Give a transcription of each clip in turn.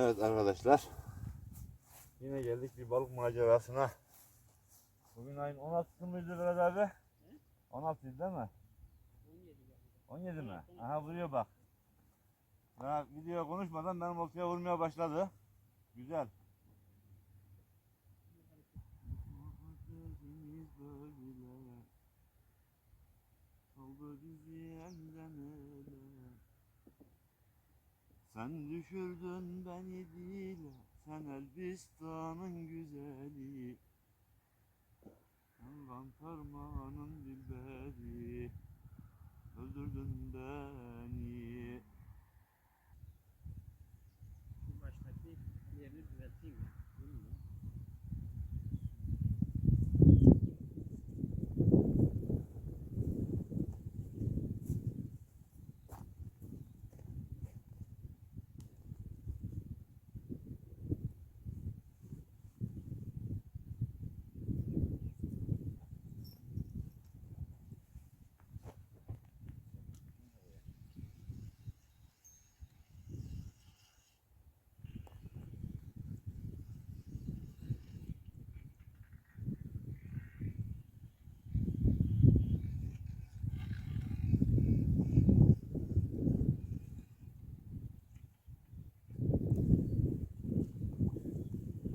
Evet arkadaşlar. Yine geldik bir balık macerasına. Bugün ayın 16'sı mıydı Berat abi? 16 değil mi? 17 mi? Aha vuruyor bak. Daha video konuşmadan benim oltaya vurmaya başladı. Güzel. Oldu bizi elden. Sen düşürdün beni dile, sen Elbistan'ın güzeli. Sen Kantarman'ın dilberi, öldürdün beni. Şu baştaki yerini düzelteyim ya. Değil mi?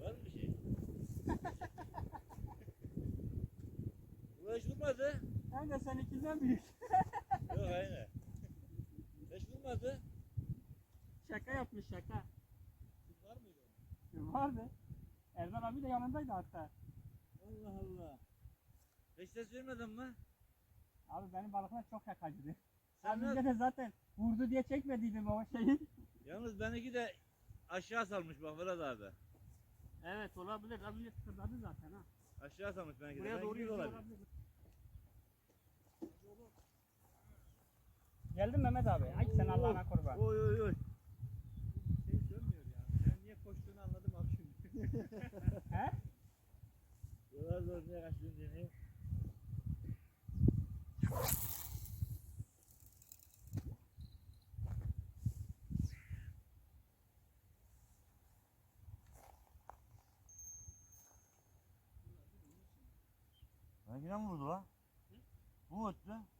Var mı bir şey? Ulaş vurmadı. Hem de seninkinden büyük. Yok aynen. Beş vurmadı. Şaka yapmış şaka. Var mıydı onun? Vardı. Erdal abi de yanındaydı hatta. Allah Allah. Beş ses vermedin mi? Abi benim balıklar çok yakacıydı. Sen önce de zaten vurdu diye çekmediydim o şeyi. Yalnız benimki de aşağı salmış bak Vedat abi. Evet olabilir. Abi tıkırdadı zaten ha. Aşağı salmış benimki de. Buraya doğru olabilir. Geldin Mehmet abi. Ay sen Allah'ına kurban. Oy oy oy. şey dönmüyor ya. Ben niye koştuğunu anladım abi şimdi. He? Dolar zor ne kaçtın diye. Benimki mi vurdu lan? Bu mu öttü?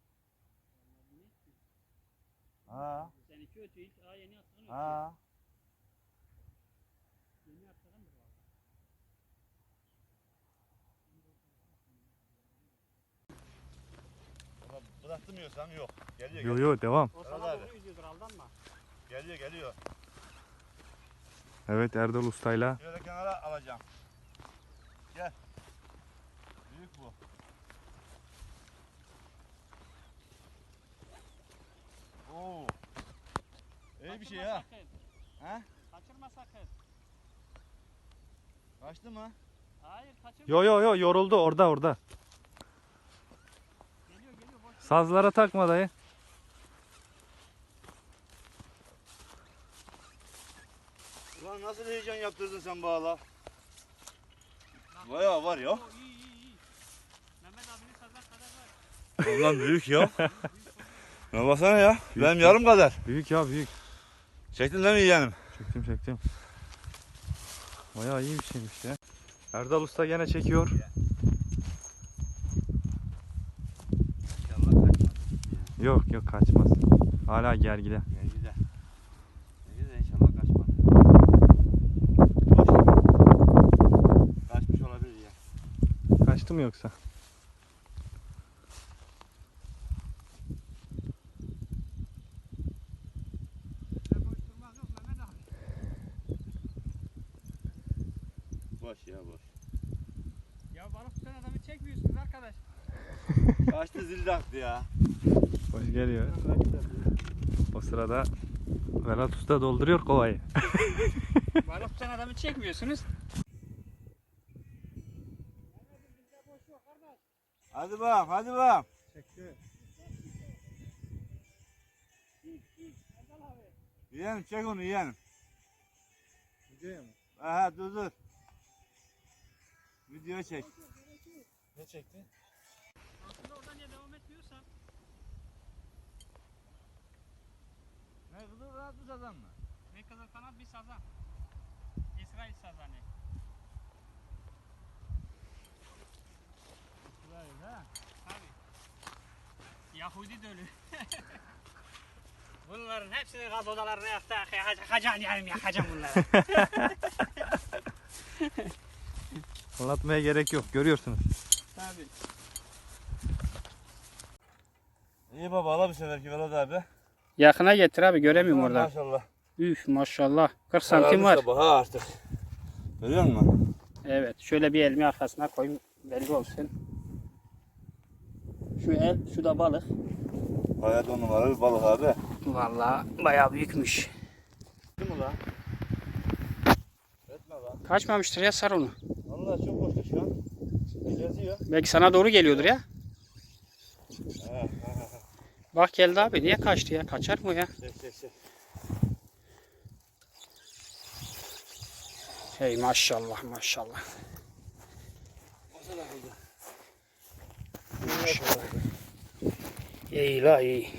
Ha, Seninki ötüyor. Aa yeni attığın ötüyor. ha. Yeni attığın mı var? Ama bıraktım yiyorsan yok. Geliyor, Yo geliyor. yo devam. O sana abi. doğru yüzüyordur aldanma. Geliyor, geliyor. Evet Erdal Usta'yla Şöyle kenara alacağım. Gel. Büyük bu. Oo. İyi bir şey ha. sakın. Ha? Kaçırma sakın. Kaçtı mı? Hayır kaçırma. Yo yo yo yoruldu orada orada. Geliyor geliyor. Boş ver. Sazlara takma dayı. Ulan nasıl heyecan yaptırdın sen bağla? Bayağı var ya. Oo, iyi iyi iyi. Mehmet abinin sazan kadar var. Ulan büyük ya. Ya baksana ya. Benim yarım kadar. Büyük ya büyük. Çektin değil mi yeğenim? Çektim çektim. Bayağı iyi bir şeymiş ya. Erdal Usta gene çekiyor. Yok yok kaçmaz. Hala gergide. Gel güzel inşallah kaçmaz. Kaçmış olabilir ya. Kaçtı mı yoksa? Sen boş durmaz yok Mehmet abi. Boş ya boş. Ya balık tutan adamı çekmiyorsunuz arkadaş. Taktı ya. Hoş geliyor. O sırada Velat Usta dolduruyor kovayı. balık tutan adamı çekmiyorsunuz. Hadi bakalım hadi bakalım. Çekti. Yeğenim çek onu yeğenim. Gidiyor mu? Aha dur dur. Video çek. Ne çekti? Ne kadar rahat bir sazan mı? Ne kadar kanat bir sazan. İsrail sazanı. İsrail ha? Tabii. Yahudi dölü. Bunların hepsini gaz odalarına yaptı. Yakacağım yani yakacağım bunları. Anlatmaya gerek yok. Görüyorsunuz. Tabii. İyi baba ala bir şeyler ki abi. Yakına getir abi göremiyorum oradan. Maşallah. Üf maşallah. 40 santim var. Sabah ha artık. Görüyor musun? Evet şöyle bir elimi arkasına koyayım belli olsun. Şu el şu da balık. Hayat on numara bir balık abi. Vallahi bayağı büyükmüş. Mi lan? Etme lan. Kaçmamıştır ya sar onu. Vallahi çok hoştu şu an. Geziyor. Belki sana doğru geliyordur ya. He he. Bak geldi abi niye kaçtı ya? Kaçar mı ya? Çek çek çek. Hey maşallah maşallah. İyi la iyi.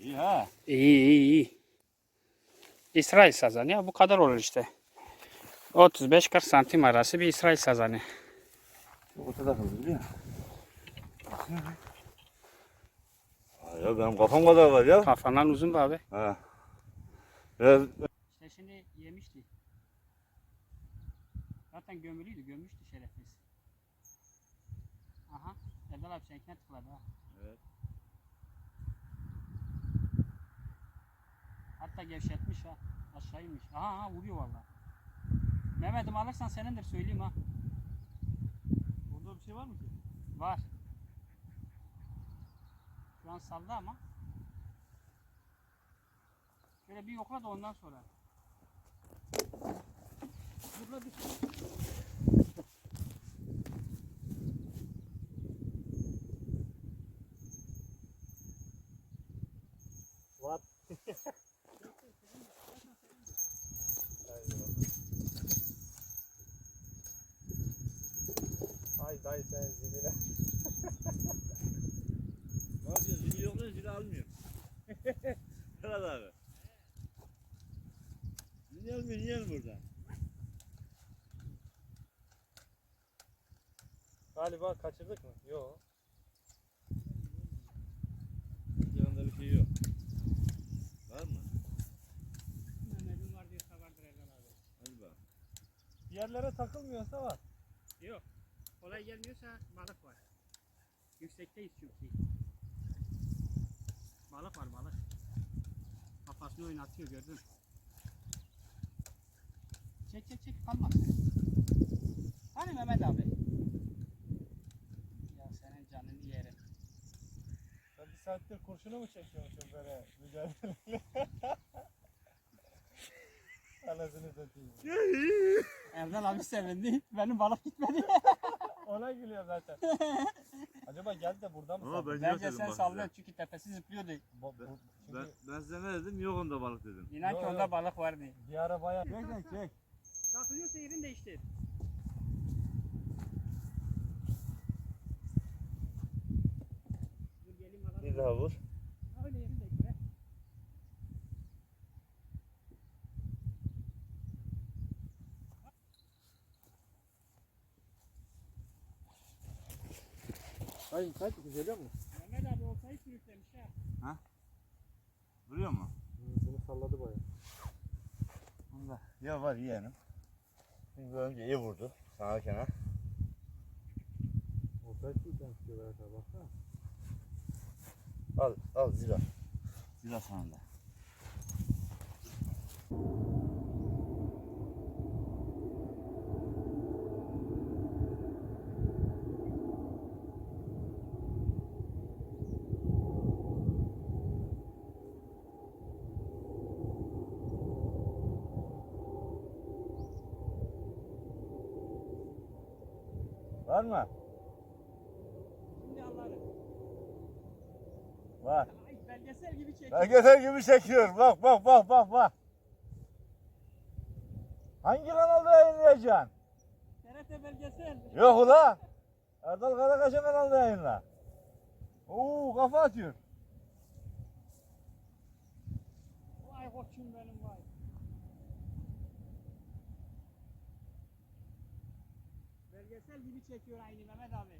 İyi ha. İyi iyi iyi. İsrail sazanı ya bu kadar olur işte. 35-40 santim arası bir İsrail sazanı. Ortada kaldı biliyor musun? Ha Ya benim kafam kadar var ya. Kafandan uzun be abi. Ha. Biraz İşte şimdi yemişti. Zaten gömülüydü, gömmüştü şerefsiz. Aha, Erdal abi seninkine tıkladı ha. Evet. Hatta gevşetmiş ha. Aşağı inmiş. Aha aha vuruyor valla. Mehmet'im alırsan senindir söyleyeyim ha. Orada bir şey var mı ki? Var. Şu saldı ama. Şöyle bir yokla da ondan sonra. Burada bir Var. Ay dayı sen zilire. Ne yapıyorsun? Zili yok lan zili almıyor. Vedat abi. Almıyor burada? Galiba kaçırdık mı? Yok. Yanında bir şey yok. Var mı? Mehmet'im var diyorsa vardır Erdal abi. Hadi bak. Bir yerlere takılmıyorsa var. Yok. Kolay gelmiyorsa balık var. Yüksekteyiz çünkü. Balık var balık. Kafasını oynatıyor gördün. Çek çek çek kalma. Hani Mehmet abi? Ya senin canını yerim. Ben bir saattir kurşunu mu çekiyormuşum böyle mücadele? Anasını satayım. Erdal abi sevindi. Benim balık gitmedi. Ona gülüyor zaten. Acaba geldi de buradan mı Ama saldırdı? ben- Bence sen sallıyorsun çünkü tepesi zıplıyordu. Bu- bu- çünkü Ben, ben size ne dedim? Yok onda balık dedim. İnan Yok, ki onda yok. balık vardı. bir ara bayağı... Çek lan çek. Takılıyorsa yerini değiştir. Dur. Bir daha vur. Öyle yerini değiştir. he. Hayır kaç geliyor mu? Mehmet abi oltayı sürüklemiş ha. Vuruyor mu? Bunu salladı bayağı. Bunda. Ya var yeğenim. Şimdi önce iyi vurdu. Sağa kenar. Al, al zira. Zira sana Var mı? Şimdi anlarım. Var. Ay belgesel gibi çekiyor. Belgesel gibi çekiyor. Bak bak bak bak bak. Hangi kanalda yayınlayacaksın? TRT belgesel. Yok ula. Erdal Karakaş'a kanalda yayınla. Oo kafa atıyor. Vay koçum benim belgesel gibi çekiyor aynı Mehmet abi.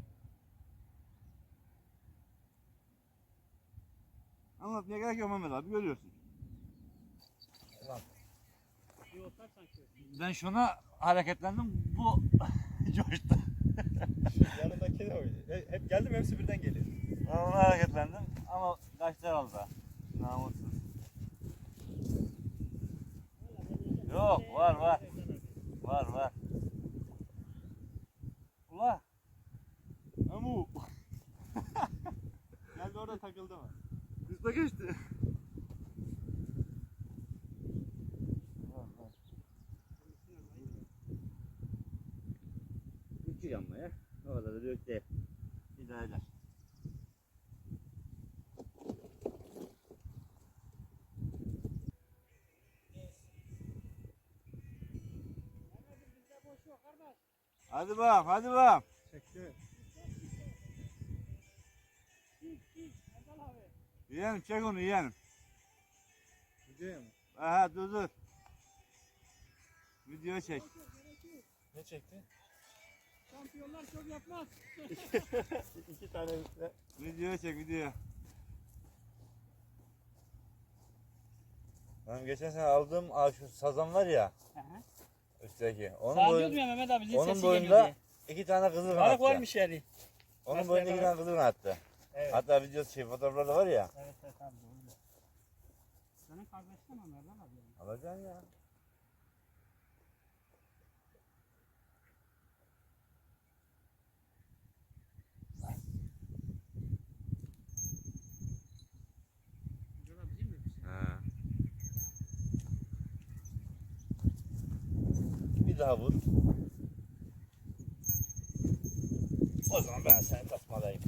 Anlatmaya gerek yok Mehmet abi görüyorsun. Ben şuna hareketlendim bu coştu. Yanındaki de oydu. E, hep geldim hepsi birden geliyor. Ben ona hareketlendim ama kaçtı herhalde. Namussuz. Yok var var. Var var. Ula. Amu. Geldi orada takıldı mı? Üste geçti. Küçük ama ya. O kadar da büyük değil. İdare eder. Hadi bakalım, hadi bakalım. Çekti. Yiyelim, çek onu yiyelim. Gidiyor mu? Aha dur dur. Video çek. Ne çekti? Şampiyonlar çok yapmaz. İki tane. Video çek video. Ben geçen sene aldığım aa, şu sazan var ya üstteki. Onun, Sana boyun, diyordum ya Mehmet abi zil onun sesi boyunda geliyor diye. iki tane kızıl Balık varmış yani. Onun Başka boyunda iki balık. tane kızıl attı. Evet. Hatta video şey fotoğrafları da var ya. Evet evet abi doğru. Senin kardeşin Merdan abi yani. Alacaksın ya. Güzel abi değil mi? Ha. Bir daha vur. O zaman ben seni tasmalayayım.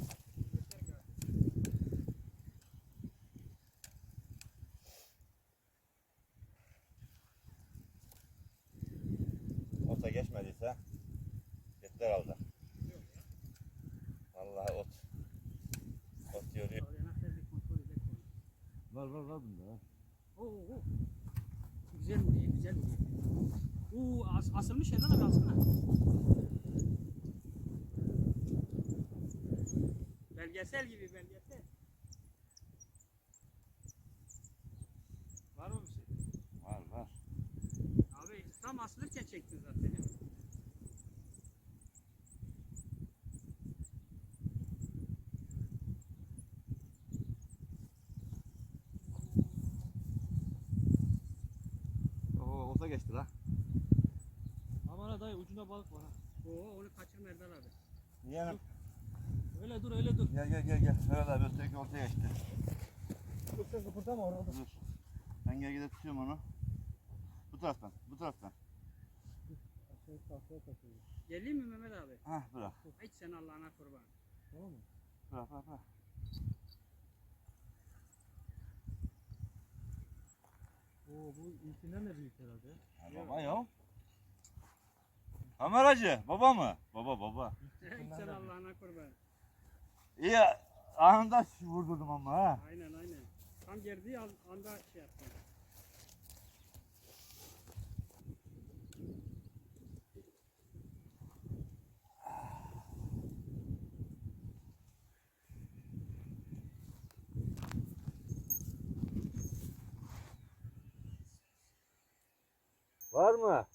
Ota geçmediyse yeter aldı. Vallahi ot. Ot yoruyor. Var var var bunda. Oo, oo. Güzel vuruyor, güzel vuruyor. Oo, as asılmış yerden abi alsana. Belgesel gibi belgesel. Var mı bir şey? Var var. Abi tam asılırken çektin zaten. ya. Oo ota geçti la. Aman ucunda balık var ha. Oo, onu kaçır Merdan abi. Yeğenim Öyle dur öyle dur. gel gel gel gel. Ferhat abi öteki ortaya geçti. Dur sen kıpırdama orada. Dur. Ben gel gide tutuyorum onu. Bu taraftan, bu taraftan. Aşağıya tahtaya takıldı. Geleyim mi Mehmet abi? Hah bırak. Hiç sen Allah'ına kurban. Tamam mı? Bırak bırak bırak. Oo bu ilkinden de büyük herhalde. Ha, baba ya. Kameracı, baba mı? Baba baba. Sen Allah'ına kurban. İyi anında vurdurdum ama ha. Aynen aynen. Tam girdiği an- anda şey yaptım. Var mı?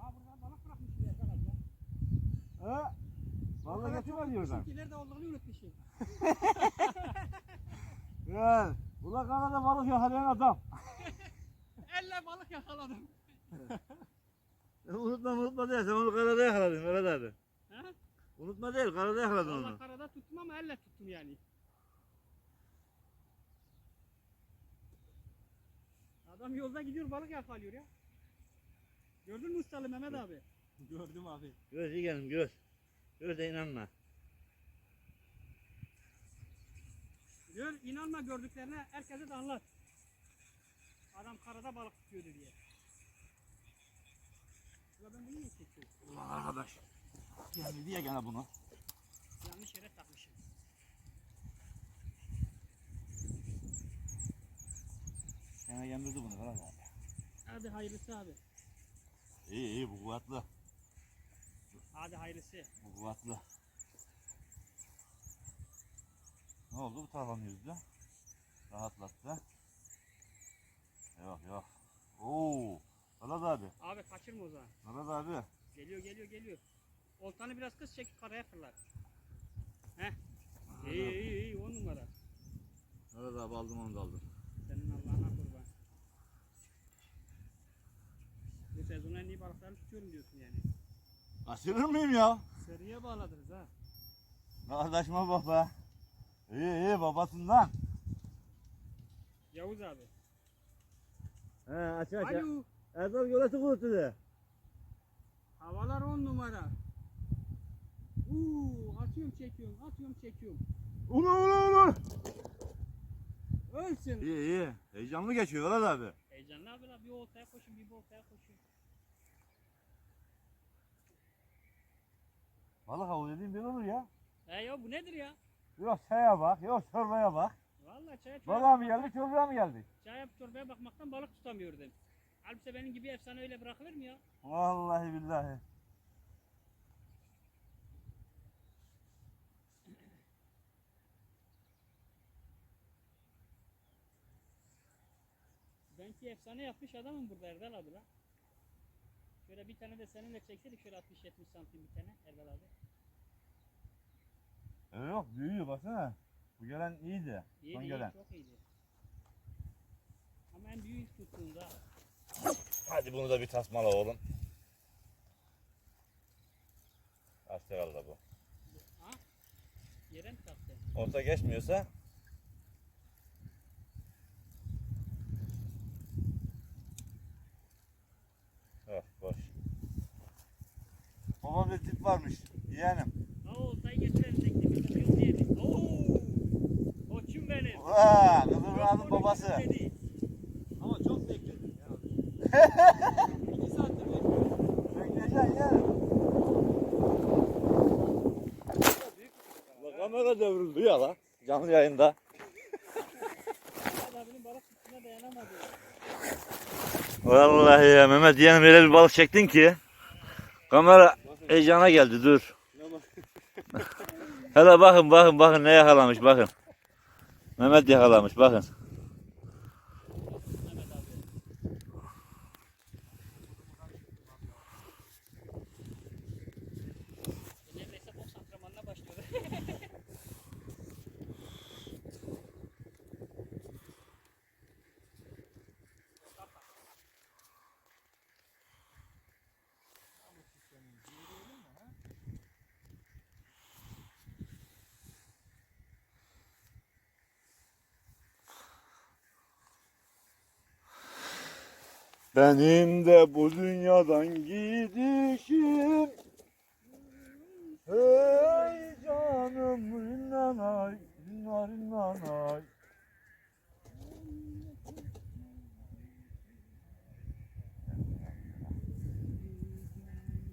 Aa burada balık bırakmışım ya Ferhat ya. Ha? Vallahi getirme diyorsan. Bizimkiler de olduğunu unutmuşum. Gel. Ula kanada balık yakalayan adam. Elle balık yakaladım. unutma unutma değil. Sen onu karada yakaladın abi. Ha? Unutma değil. Karada yakaladın Valla onu. karada tuttum ama elle tuttum yani. Adam yolda gidiyor balık yakalıyor ya. Gördün mü ustalı Mehmet abi? Gördüm abi. Göz yiyelim göz. Göz de inanma. Diyor inanma gördüklerine herkese de anlat. Adam karada balık tutuyordu diye. Ya ben bunu niye çekiyorum? Ulan arkadaş. Yani diye gene bunu. Yanlış yere takmışım. Gene yemirdi bunu Ferhat abi. Hadi hayırlısı abi. İyi iyi bu kuvvetli. Hadi hayırlısı. Bu kuvvetli. Ne oldu bu tarafa mı yüzdü? Rahatlattı. Yok yok. Oo. Ferhat abi. Abi kaçırma o zaman. Ferhat abi. Geliyor geliyor geliyor. Oltanı biraz kız çek karaya fırlar. Heh. İyi iyi iyi on numara. Ferhat abi aldım onu da aldım. Senin Allah'ına kurban. Bu sezon en iyi balıklarını tutuyorum diyorsun yani. Kaçırır mıyım ya? Seriye bağladınız ha. Kardeşime bak be. İyi iyi babasından. Yavuz abi. He aç aç. Alo. Erdal yolası kurtuldu. Havalar on numara. Uuu atıyorum çekiyorum atıyorum çekiyorum. Ulu ulu ulu. Ölsün. İyi iyi. Heyecanlı geçiyor Ferhat abi. Heyecanlı abi la bir oltaya koşun bir oltaya koşun. Balık avı dediğin bir olur ya. He ya bu nedir ya? Yok çaya bak, yok çorbaya bak. Vallahi çaya Balığa mı geldik, çorbaya mı geldik? Çaya çorbaya bakmaktan balık tutamıyordum. Halbuki benim gibi efsane öyle bırakılır mı ya? Vallahi billahi. Ben ki efsane yapmış adamım burada Erdal abi la. Şöyle bir tane de seninle çekseydik şöyle 60-70 santim bir tane Erdal abi. Evet yok, büyüyor baksana. Bu gelen iyiydi. İyiydi Son iyi, gelen. çok iyiydi. Ama en büyük tuttuğunda Hadi bunu da bir tasmala oğlum. Açtı kaldı bu. ha? Yere mi taktı? Orta geçmiyorsa Baba bir tip varmış yeğenim. Ha oltayı getirelim teknik yok diyelim. Oo! Koçum benim. Vaa kızım onu babası. Ama çok bekledim ya. İki saattir bekliyorum. Bekleyeceksin yeğenim. La kamera devrildi ya la. Canlı yayında. Erdal abinin balık tuttuğuna dayanamadı. Vallahi ya Mehmet yeğenim öyle bir balık çektin ki. Kamera heyecana geldi dur. Hele bakın bakın bakın ne yakalamış bakın. Mehmet yakalamış bakın. Benim de bu dünyadan gidişim Hey canım rinanay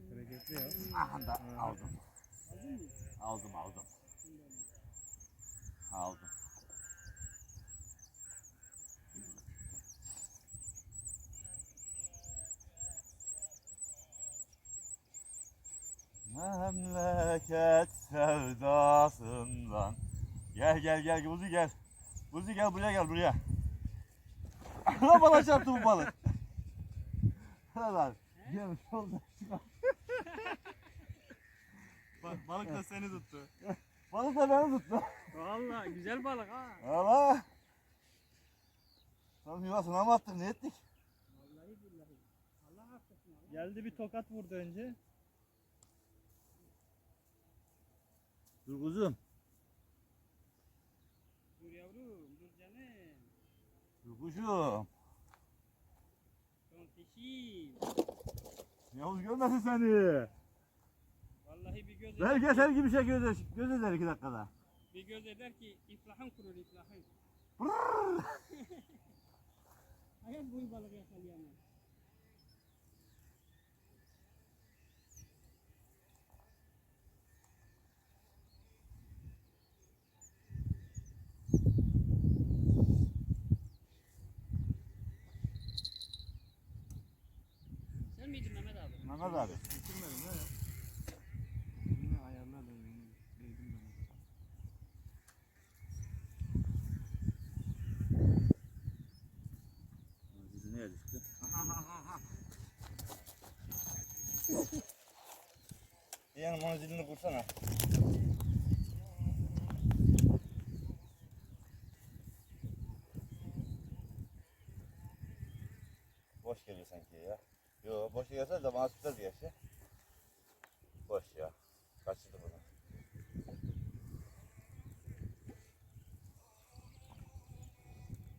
Hareketli ya. Aha da aldım. Aldım aldım. Aldım. Memleket sevdasından Gel gel gel Buzi gel Buzi gel buraya gel buraya Ana bana çarptı bu balık Hadi abi Gel şurada Bak balık da seni tuttu. Balık da beni tuttu Vallahi güzel balık ha. Valla Tam yuvasına mı attık ne ettik Vallahi billahi. Allah affetsin. Geldi bir tokat vurdu önce. Dur kuzum Dur yavrum, dur canım. Dur kuşum Tontişim. Yavuz görmesin seni Vallahi bir göz Belgesel gibi şey göz, göz eder iki dakikada bir göz eder ki iflahın kurur iflahın. Hayat boyu balık Sen miydin Mehmet abi? Mehmet abi. Bitirmedim ha. Yine ayarlar da yine değdim ben. Bizi neye düştü? Yanım onun zilini kursana. Sanki ya. Yo boş gelse de bana sürpriz gerçi. Boş ya. Kaçırdı bunu.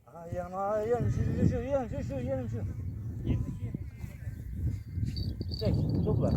Aha yeğenim, aha yeğenim, şu, şu, şu, yeğenim, şu, şu, yeğenim, şu. Yerdeki yerdeki. Çek, topla.